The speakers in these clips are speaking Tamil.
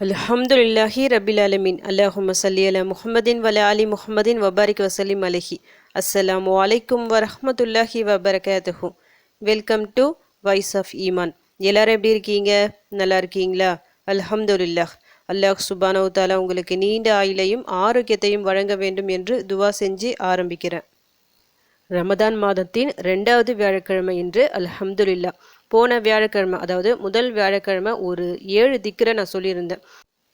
அலஹம்துல்லாஹி ரபில் அலமின் அல்லாஹும் சல்லி அலா முஹம்மதின் வல அலி முஹம்மதின் வபாரிக் வசலிம் அலஹி. அஸ்ஸலாமு அலைக்கும் வரஹமத்துல்லாஹி வபரகாத்துஹு. Welcome to voice of Iman. எல்லாரும் எப்படி இருக்கீங்க? நல்லா இருக்கீங்களா? அல்ஹம்துலில்லாஹ். அல்லாஹ் சுபானவு தாலா உங்களுக்கு நீண்ட ஆயுளையும் ஆரோக்கியத்தையும் வழங்க வேண்டும் என்று துவா செஞ்சு ஆரம்பிக்கிறேன். ரமதான் மாதத்தின் ரெண்டாவது வியாழக்கிழமை இன்று அல்ஹம்துல்லா போன வியாழக்கிழமை அதாவது முதல் வியாழக்கிழமை ஒரு ஏழு திக்கரை நான் சொல்லியிருந்தேன்.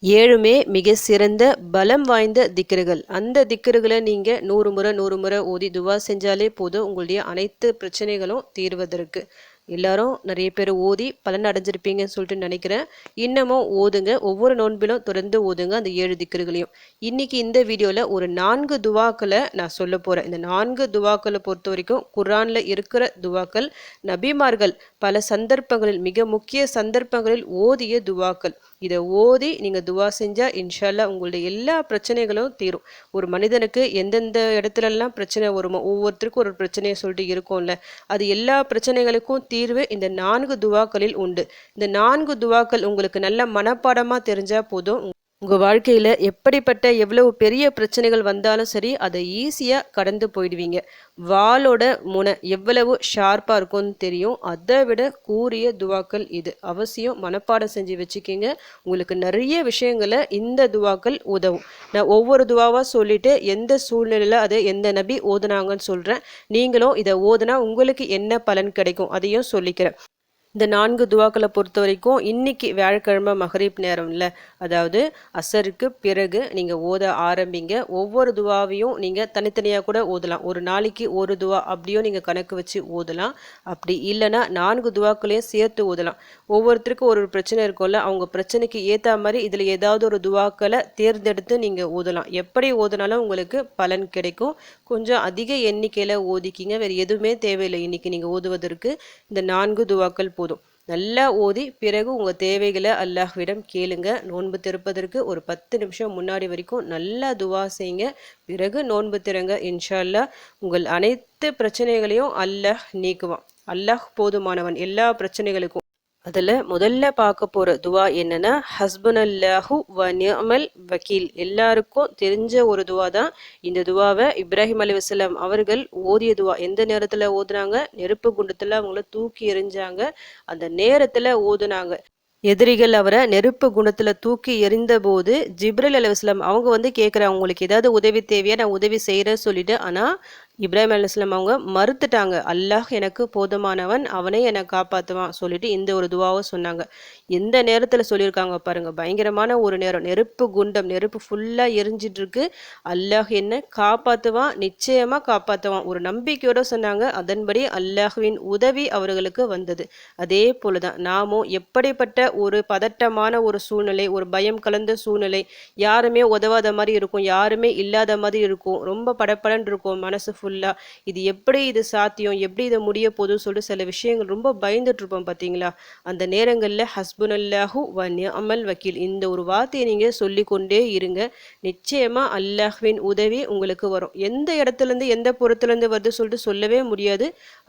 ஏழுமே மிக சிறந்த பலம் வாய்ந்த திக்கர்கள். அந்த திக்கர்களை நீங்கள் நூறு முறை நூறு முறை ஓதி துவா செஞ்சாலே போதும். உங்களுடைய அனைத்து பிரச்சனைகளும் தீர்வதற்கு. எல்லாரும் நிறைய பேர் ஓதி பலன் அடைஞ்சிருப்பீங்கன்னு சொல்லிட்டு நினைக்கிறேன். இன்னமும் ஓதுங்க. ஒவ்வொரு நோன்பிலும் தொடர்ந்து ஓதுங்க. அந்த ஏழு திக்கர்களையும் இன்னைக்கு இந்த வீடியோவில் ஒரு நான்கு துவாக்களை நான் சொல்ல போகிறேன் இந்த நான்கு துவாக்களை பொறுத்த வரைக்கும் குரானில் இருக்கிற துவாக்கள் நபிமார்கள் பல சந்தர்ப்பங்களில் மிக முக்கிய சந்தர்ப்பங்களில் ஓதிய துவாக்கள். இதை ஓதி நீங்கள் துவா செஞ்சால் இன்ஷால்லா உங்களுடைய எல்லா பிரச்சனைகளும் தீரும். ஒரு மனிதனுக்கு எந்தெந்த இடத்துலலாம் பிரச்சனை வருமோ ஒவ்வொருத்தருக்கும் ஒரு பிரச்சனையை சொல்லிட்டு இருக்கும்ல அது எல்லா பிரச்சனைகளுக்கும் தீர்வு இந்த நான்கு துவாக்களில் உண்டு. இந்த நான்கு துவாக்கள் உங்களுக்கு நல்ல மனப்பாடமாக தெரிஞ்சால் போதும். உங்கள் வாழ்க்கையில் எப்படிப்பட்ட எவ்வளவு பெரிய பிரச்சனைகள் வந்தாலும் சரி அதை ஈஸியாக கடந்து போயிடுவீங்க. வாளோட முனை எவ்வளவு ஷார்ப்பாக இருக்கும்னு தெரியும். அதை விட கூறிய துவாக்கள் இது. அவசியம் மனப்பாடம் செஞ்சு வச்சுக்கிங்க. உங்களுக்கு நிறைய விஷயங்களை இந்த துவாக்கள் உதவும். நான் ஒவ்வொரு துவாவாக சொல்லிட்டு எந்த சூழ்நிலையில் அதை எந்த நபி ஓதுனாங்கன்னு சொல்கிறேன் நீங்களும் இதை ஓதுனா உங்களுக்கு என்ன பலன் கிடைக்கும் அதையும் சொல்லிக்கிறேன். இந்த நான்கு துவாக்களை பொறுத்த வரைக்கும் இன்னைக்கு வியாழக்கிழமை மகரீப் நேரம்ல அதாவது அசருக்கு பிறகு நீங்கள் ஓத ஆரம்பிங்க. ஒவ்வொரு துவாவையும் நீங்கள் தனித்தனியாக கூட ஓதலாம். ஒரு நாளைக்கு ஒரு துவா அப்படியும் நீங்கள் கணக்கு வச்சு ஓதலாம். அப்படி இல்லைன்னா நான்கு துவாக்களையும் சேர்த்து ஓதலாம். ஒவ்வொருத்தருக்கும் ஒரு பிரச்சனை இருக்கும்ல. அவங்க பிரச்சனைக்கு ஏற்ற மாதிரி இதில் ஏதாவது ஒரு துவாக்களை தேர்ந்தெடுத்து நீங்கள் ஓதலாம். எப்படி ஓதுனாலும் உங்களுக்கு பலன் கிடைக்கும். கொஞ்சம் அதிக எண்ணிக்கையில் ஓதிக்கிங்க. வேறு எதுவுமே தேவையில்லை. இன்றைக்கி நீங்கள் ஓதுவதற்கு இந்த நான்கு துவாக்கள் போதும். நல்லா ஓதி பிறகு உங்கள் தேவைகளை அல்லாஹ்விடம் கேளுங்க. நோன்பு திறப்பதற்கு ஒரு பத்து நிமிஷம் முன்னாடி வரைக்கும் நல்லா துவா செய்யுங்க. பிறகு நோன்பு திறங்க இன்ஷா அல்லாஹ் உங்கள் அனைத்து பிரச்சனைகளையும் அல்லாஹ் நீக்குவான். அல்லாஹ் போதுமானவன். எல்லா பிரச்சனைகளுக்கும் அதில் முதல்ல பார்க்க போகிற துவா என்னன்னா ஹஸ்பனல்லாஹு வ நியமல் வக்கீல். எல்லாருக்கும் தெரிஞ்ச ஒரு துவா தான் இந்த துவாவை இப்ராஹிம் அலி வசலாம் அவர்கள் ஓதிய துவா. எந்த நேரத்தில் ஓதுனாங்க? நெருப்பு குண்டத்தில் அவங்கள தூக்கி எறிஞ்சாங்க. அந்த நேரத்தில் ஓதுனாங்க. எதிரிகள் அவரை நெருப்பு குணத்தில் தூக்கி எறிந்த போது ஜிப்ரல் அலுவலாம் அவங்க வந்து கேட்குறாங்க உங்களுக்கு ஏதாவது உதவி தேவையா? நான் உதவி செய்கிறேன்னு சொல்லிட்டு. ஆனால் இப்ராஹிம் அலுவலாம் அவங்க மறுத்துட்டாங்க. அல்லாஹ் எனக்கு போதுமானவன் அவனே என்னை காப்பாற்றுவான் சொல்லிட்டு இந்த ஒரு துவாவை சொன்னாங்க. எந்த நேரத்தில் சொல்லியிருக்காங்க பாருங்க பயங்கரமான ஒரு நேரம். நெருப்பு குண்டம் நெருப்பு ஃபுல்லாக எரிஞ்சிட்டு இருக்கு அல்லாஹ் என்ன காப்பாற்றுவான் நிச்சயமாக காப்பாற்றுவான் ஒரு நம்பிக்கையோட சொன்னாங்க. அதன்படி அல்லாஹுவின் உதவி அவர்களுக்கு வந்தது. அதே போல தான் நாமும் எப்படிப்பட்ட ஒரு பதட்டமான ஒரு சூழ்நிலை ஒரு பயம் கலந்த சூழ்நிலை யாருமே உதவாத மாதிரி இருக்கும் யாருமே இல்லாத மாதிரி இருக்கும். ரொம்ப படப்படன் இருக்கும். மனசு ஃபுல்லாக இது எப்படி இது சாத்தியம் எப்படி இதை முடிய போதும் சொல்லிட்டு சில விஷயங்கள் ரொம்ப பயந்துட்டு இருப்போம் பார்த்தீங்களா அந்த நேரங்களில் ஹஸ்பன் அல்லாஹூ வ அமல் வக்கீல். இந்த ஒரு வார்த்தையை நீங்கள் சொல்லி கொண்டே இருங்க. நிச்சயமாக அல்லாஹ்வின் உதவி உங்களுக்கு வரும். எந்த இடத்துலேருந்து எந்த புறத்துலேருந்து வருது சொல்லிட்டு சொல்லவே முடியாது.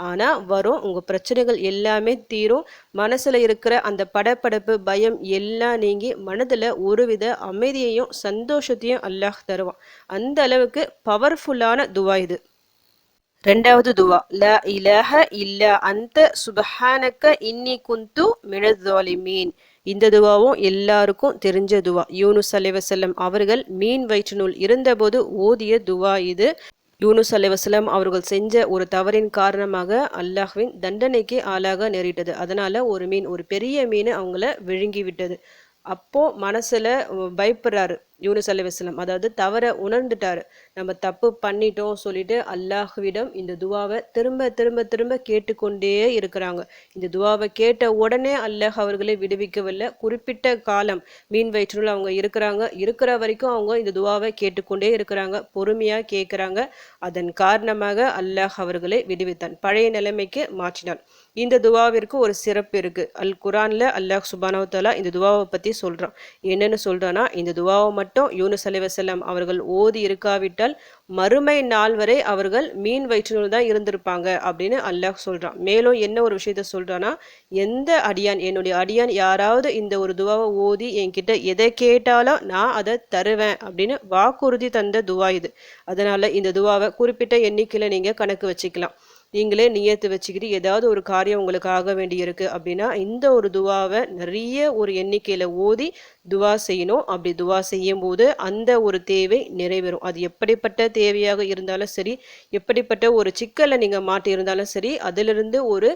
ஆனால் வரும். உங்கள் பிரச்சனைகள் எல்லாமே தீரும். மனசில் இருக்கிற அந்த படப்படப்பு பயம் எல்லாம் நீங்கி மனதில் ஒருவித அமைதியையும் சந்தோஷத்தையும் அல்லாஹ் தருவான். அந்த அளவுக்கு பவர்ஃபுல்லான துவா இது. ரெண்டாவது துவா ல இலஹ இல்ல அந்த சுபஹானக்க இன்னி குந்து மினதாலிமீன் இந்த துவாவும் எல்லாருக்கும் தெரிஞ்ச துவா யூனுஸ் அலைவசல்லம் அவர்கள் மீன் வயிற்றுநூல் இருந்தபோது ஓதிய துவா இது யூனுஸ் அலைவசலம் அவர்கள் செஞ்ச ஒரு தவறின் காரணமாக அல்லாஹ்வின் தண்டனைக்கு ஆளாக நேரிட்டது அதனால ஒரு மீன் ஒரு பெரிய மீன் அவங்கள விழுங்கி விட்டது அப்போ மனசுல பயப்படுறாரு யூனுஸ் அலைவசலம் அதாவது தவற உணர்ந்துட்டாரு. நம்ம தப்பு பண்ணிட்டோம் சொல்லிட்டு அல்லாஹ்விடம் இந்த துவாவை திரும்ப திரும்ப திரும்ப கேட்டுக்கொண்டே இருக்கிறாங்க. இந்த துவாவை கேட்ட உடனே அல்லாஹ் அவர்களை விடுவிக்கவில்லை. குறிப்பிட்ட காலம் மீன் வயிற்றுல அவங்க இருக்கிறாங்க. இருக்கிற வரைக்கும் அவங்க இந்த துவாவை கேட்டுக்கொண்டே இருக்கிறாங்க. பொறுமையா கேட்குறாங்க அதன் காரணமாக அல்லாஹ் அவர்களை விடுவித்தான். பழைய நிலைமைக்கு மாற்றினான். இந்த துவாவிற்கு ஒரு சிறப்பு இருக்கு. அல் குரான்ல அல்லாஹ் சுபானவத்தாலா இந்த துவாவை பத்தி சொல்றான். என்னன்னு சொல்றான்னா இந்த துவாவை மட்டும் மட்டும். யூனுஸ் அலைவசல்லாம் அவர்கள் ஓதி இருக்காவிட்டால் மறுமை நாள் வரை அவர்கள் மீன் வயிற்றினுள் தான் இருந்திருப்பாங்க அப்படின்னு அல்லாஹ் சொல்கிறான் மேலும் என்ன ஒரு விஷயத்த சொல்கிறான்னா எந்த அடியான் என்னுடைய அடியான் யாராவது இந்த ஒரு துவாவை ஓதி என்கிட்ட எதை கேட்டாலும் நான் அதை தருவேன் அப்படின்னு வாக்குறுதி தந்த துவா இது. அதனால் இந்த துவாவை குறிப்பிட்ட எண்ணிக்கையில் நீங்கள் கணக்கு வச்சுக்கலாம். நீங்களே நியத்து வச்சுக்கிட்டு ஏதாவது ஒரு காரியம் உங்களுக்கு ஆக வேண்டியிருக்கு அப்படின்னா இந்த ஒரு துவாவை நிறைய ஒரு எண்ணிக்கையில் ஓதி துவா செய்யணும். அப்படி துவா செய்யும் போது அந்த ஒரு தேவை நிறைவேறும். அது எப்படிப்பட்ட தேவையாக இருந்தாலும் சரி எப்படிப்பட்ட ஒரு சிக்கலை நீங்கள் மாட்டி இருந்தாலும் சரி அதிலிருந்து ஒரு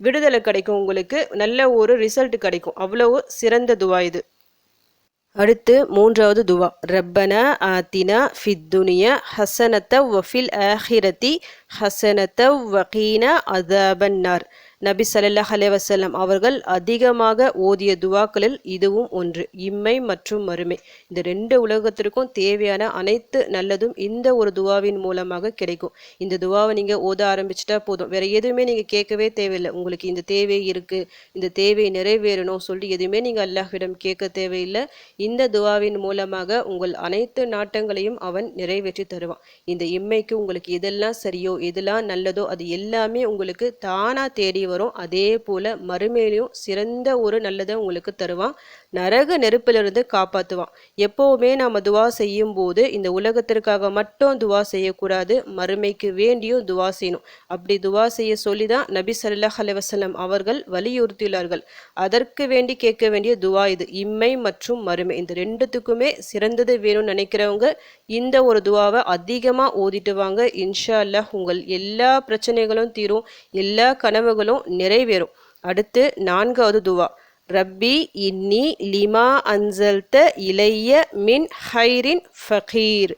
விடுதலை கிடைக்கும். உங்களுக்கு நல்ல ஒரு ரிசல்ட் கிடைக்கும். அவ்வளவு சிறந்த துவா இது. அடுத்து மூன்றாவது துவா. ரப்பனா ஆத்தினா ஃபித்துனிய ஹசனத்த வஃபில் ஆஹிரத்தி ஹசனத்த வகீன அதாபன்னார். நபி சல்லாஹ் அலேவசல்லம் அவர்கள் அதிகமாக ஓதிய துவாக்களில் இதுவும் ஒன்று. இம்மை மற்றும் மறுமை. இந்த ரெண்டு உலகத்திற்கும் தேவையான அனைத்து நல்லதும் இந்த ஒரு துவாவின் மூலமாக கிடைக்கும். இந்த துவாவை நீங்கள் ஓத ஆரம்பிச்சிட்டா போதும். வேற எதுவுமே நீங்கள் கேட்கவே தேவையில்லை. உங்களுக்கு இந்த தேவை இருக்குது இந்த தேவை நிறைவேறணும் சொல்லி எதுவுமே நீங்கள் அல்லாஹ்விடம் கேட்க தேவையில்லை. இந்த துவாவின் மூலமாக உங்கள் அனைத்து நாட்டங்களையும் அவன் நிறைவேற்றி தருவான். இந்த இம்மைக்கு உங்களுக்கு எதெல்லாம் சரியோ எதெல்லாம் நல்லதோ அது எல்லாமே உங்களுக்கு தானாக தேடி வரும். அதே போல மறுமையிலையும் சிறந்த ஒரு நல்லதை உங்களுக்கு தருவான். நரக நெருப்பிலிருந்து காப்பாற்றுவான் எப்போவுமே நாம் துவா செய்யும் போது இந்த உலகத்திற்காக மட்டும் துவா செய்யக்கூடாது. மறுமைக்கு வேண்டியும் துவா செய்யணும். அப்படி துவா செய்ய சொல்லி தான் நபி சல்லாஹ் அலைவசல்லம் அவர்கள் வலியுறுத்தியுள்ளார்கள். அதற்கு வேண்டி கேட்க வேண்டிய துவா இது. இம்மை மற்றும் மறுமை. இந்த ரெண்டுத்துக்குமே சிறந்தது வேணும்னு நினைக்கிறவங்க இந்த ஒரு துவாவை அதிகமாக ஓதிட்டு வாங்க. இன்ஷா அல்லாஹ் உங்கள் எல்லா பிரச்சனைகளும் தீரும். எல்லா கனவுகளும் நிறைவேறும். அடுத்து நான்காவது துவா. ரப்பி இன்னி லிமா அன்சல்த இளைய மின் ஹைரின் ஃபகீர்.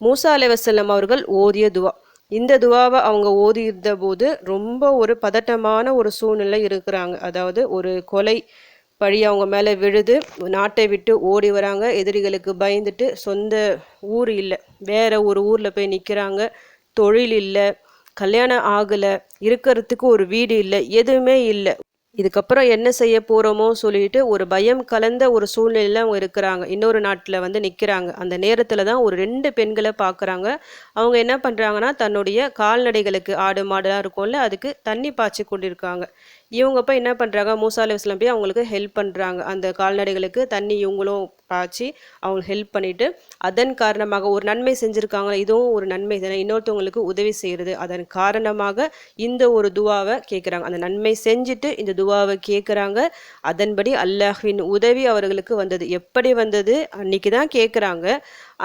மூசா அலைவசல்லம் அவர்கள் ஓதிய துவா. இந்த துவாவை அவங்க ஓதி இருந்த போது ரொம்ப ஒரு பதட்டமான ஒரு சூழ்நிலை இருக்கிறாங்க. அதாவது ஒரு கொலை பழி அவங்க மேலே விழுது நாட்டை விட்டு ஓடி வராங்க எதிரிகளுக்கு பயந்துட்டு சொந்த ஊர் இல்லை. வேற ஒரு ஊரில் போய் நிற்கிறாங்க தொழில் இல்லை. கல்யாணம் ஆகலை இருக்கிறதுக்கு ஒரு வீடு இல்லை எதுவுமே இல்லை. இதுக்கப்புறம் என்ன செய்ய போகிறோமோ சொல்லிட்டு ஒரு பயம் கலந்த ஒரு சூழ்நிலையில் அவங்க இருக்கிறாங்க. இன்னொரு நாட்டில் வந்து நிற்கிறாங்க அந்த நேரத்தில் தான் ஒரு ரெண்டு பெண்களை பார்க்குறாங்க அவங்க என்ன பண்ணுறாங்கன்னா தன்னுடைய கால்நடைகளுக்கு ஆடு மாடுலாம் இருக்கும்ல அதுக்கு தண்ணி பாய்ச்சி கொண்டிருக்காங்க. இவங்க என்ன பண்ணுறாங்க மூசா அலுவலாம் போய் அவங்களுக்கு ஹெல்ப் பண்ணுறாங்க அந்த கால்நடைகளுக்கு தண்ணி இவங்களும் பாய்ச்சி அவங்களுக்கு ஹெல்ப் பண்ணிட்டு அதன் காரணமாக ஒரு நன்மை செஞ்சுருக்காங்களே இதுவும் ஒரு நன்மை தானே. இன்னொருத்தவங்களுக்கு உதவி செய்கிறது அதன் காரணமாக இந்த ஒரு துவாவை கேட்குறாங்க அந்த நன்மை செஞ்சுட்டு இந்த துவாவை கேட்குறாங்க அதன்படி அல்லாஹ்வின் உதவி அவர்களுக்கு வந்தது. எப்படி வந்தது? அன்னைக்கு தான் கேட்குறாங்க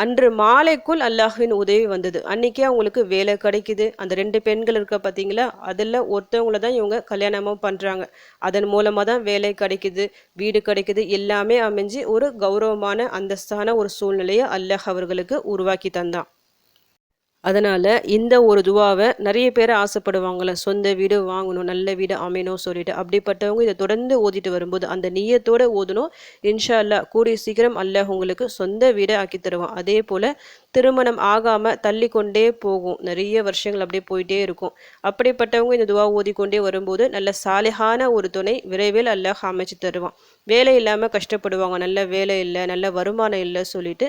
அன்று மாலைக்குள் அல்லாஹ்வின் உதவி வந்தது. அன்னைக்கே அவங்களுக்கு வேலை கிடைக்குது. அந்த ரெண்டு பெண்கள் இருக்க பார்த்தீங்களா அதில் ஒருத்தவங்கள தான் இவங்க கல்யாணமும் பண்ணுறாங்க அதன் மூலமாக தான் வேலை கிடைக்குது வீடு கிடைக்குது. எல்லாமே அமைஞ்சு ஒரு கௌரவம் கௌரவமான அந்தஸ்தான ஒரு சூழ்நிலையை அல்லாஹ் அவர்களுக்கு உருவாக்கி தந்தான். அதனால் இந்த ஒரு துவாவை நிறைய பேர் ஆசைப்படுவாங்கள சொந்த வீடு வாங்கணும் நல்ல வீடு அமையணும் சொல்லிட்டு. அப்படிப்பட்டவங்க இதை தொடர்ந்து ஓதிட்டு வரும்போது அந்த நீயத்தோடு ஓதணும். இன்ஷா அல்லா கூடிய சீக்கிரம் அல்லாஹ் உங்களுக்கு சொந்த வீடை ஆக்கி தருவான். அதே போல் திருமணம் ஆகாமல் தள்ளி கொண்டே போகும். நிறைய வருஷங்கள் அப்படியே போயிட்டே இருக்கும். அப்படிப்பட்டவங்க இந்த துவா ஓதிக்கொண்டே வரும்போது நல்ல சாலிகான ஒரு துணை விரைவில் அல்லாஹ் அமைச்சு தருவான். வேலை இல்லாமல் கஷ்டப்படுவாங்க. நல்ல வேலை இல்லை நல்ல வருமானம் இல்லை சொல்லிட்டு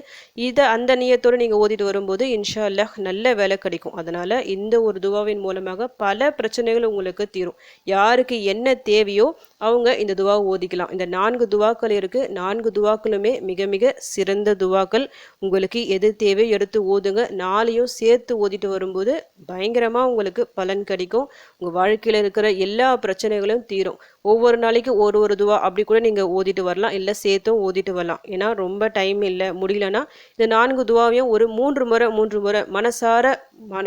இதை அந்த நீயத்தோடு நீங்கள் ஓதிட்டு வரும்போது இன்ஷா அல்லாஹ் நல்ல வேலை கிடைக்கும். அதனால் இந்த ஒரு துவாவின் மூலமாக பல பிரச்சனைகள் உங்களுக்கு தீரும். யாருக்கு என்ன தேவையோ அவங்க இந்த துவாவை ஓதிக்கலாம். இந்த நான்கு துவாக்கள் இருக்குது நான்கு துவாக்களுமே மிக மிக சிறந்த துவாக்கள். உங்களுக்கு எது தேவை எடுத்து ஓதுங்க. நாளையும் சேர்த்து ஓதிட்டு வரும்போது பயங்கரமாக உங்களுக்கு பலன் கிடைக்கும். உங்கள் வாழ்க்கையில் இருக்கிற எல்லா பிரச்சனைகளும் தீரும். ஒவ்வொரு நாளைக்கு ஒரு ஒரு துவா அப்படி கூட நீங்கள் ஓதிட்டு வரலாம். இல்லை சேர்த்தும் ஓதிட்டு வரலாம். ஏன்னா ரொம்ப டைம் இல்லை முடியலன்னா இந்த நான்கு துவாவையும் ஒரு மூன்று முறை மூன்று முறை மனசார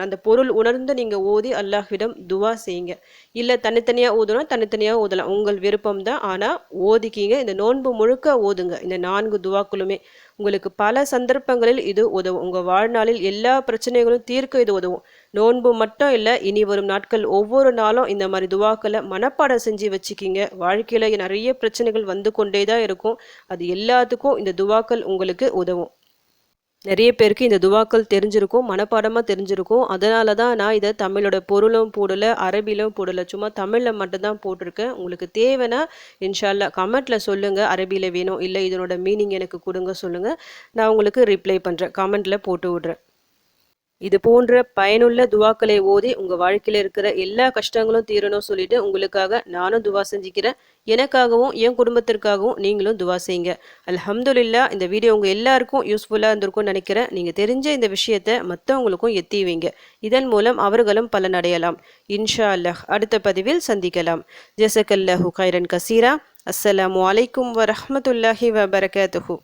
அந்த பொருள் உணர்ந்து நீங்கள் ஓதி அல்லாஹ்விடம் துவா செய்யுங்க. இல்லை தனித்தனியாக ஓதுனா தனித்தனியாக ஓதலாம். உங்கள் விருப்பம் தான் ஆனால் ஓதிக்கிங்க. இந்த நோன்பு முழுக்க ஓதுங்க. இந்த நான்கு துவாக்களுமே. உங்களுக்கு பல சந்தர்ப்பங்களில் இது உதவும். உங்கள் வாழ்நாளில் எல்லா பிரச்சனைகளும் தீர்க்க இது உதவும். நோன்பு மட்டும் இல்லை இனி வரும் நாட்கள் ஒவ்வொரு நாளும் இந்த மாதிரி துவாக்களை மனப்பாடம் செஞ்சு வச்சுக்கிங்க. வாழ்க்கையில் நிறைய பிரச்சனைகள் வந்து கொண்டே தான் இருக்கும். அது எல்லாத்துக்கும் இந்த துவாக்கள் உங்களுக்கு உதவும். நிறைய பேருக்கு இந்த துவாக்கள் தெரிஞ்சிருக்கும் மனப்பாடமாக தெரிஞ்சிருக்கும். அதனால தான் நான் இதை தமிழோட பொருளும் போடலை அரபிலும் போடலை. சும்மா தமிழில் மட்டும்தான் போட்டிருக்கேன். உங்களுக்கு தேவைன்னா இன்ஷால்லா கமெண்ட்டில் சொல்லுங்கள் அரபியில் வேணும் இல்லை இதனோட மீனிங் எனக்கு கொடுங்க சொல்லுங்கள் நான் உங்களுக்கு ரிப்ளை பண்ணுறேன் கமெண்ட்டில் போட்டு விட்றேன். இது போன்ற பயனுள்ள துவாக்களை ஓதி உங்கள் வாழ்க்கையில் இருக்கிற எல்லா கஷ்டங்களும் தீரணும் சொல்லிட்டு உங்களுக்காக நானும் துவா செஞ்சுக்கிறேன். எனக்காகவும் என் குடும்பத்திற்காகவும் நீங்களும் துவா செய்யுங்க. அல்ஹம்துலில்லா இந்த வீடியோ உங்கள் எல்லாருக்கும் யூஸ்ஃபுல்லாக இருந்திருக்கும்னு நினைக்கிறேன். நீங்கள் தெரிஞ்ச இந்த விஷயத்தை மற்றவங்களுக்கும் எத்தி வைங்க. இதன் மூலம் அவர்களும் பலனடையலாம். இன்ஷா அல்லாஹ் அடுத்த பதிவில் சந்திக்கலாம். ஜெசக்கல்லஹு கைரன் கசீரா. அஸ்ஸலாமு அலைக்கும் வரமத்துல்லாஹி வபரகாத்துஹூ.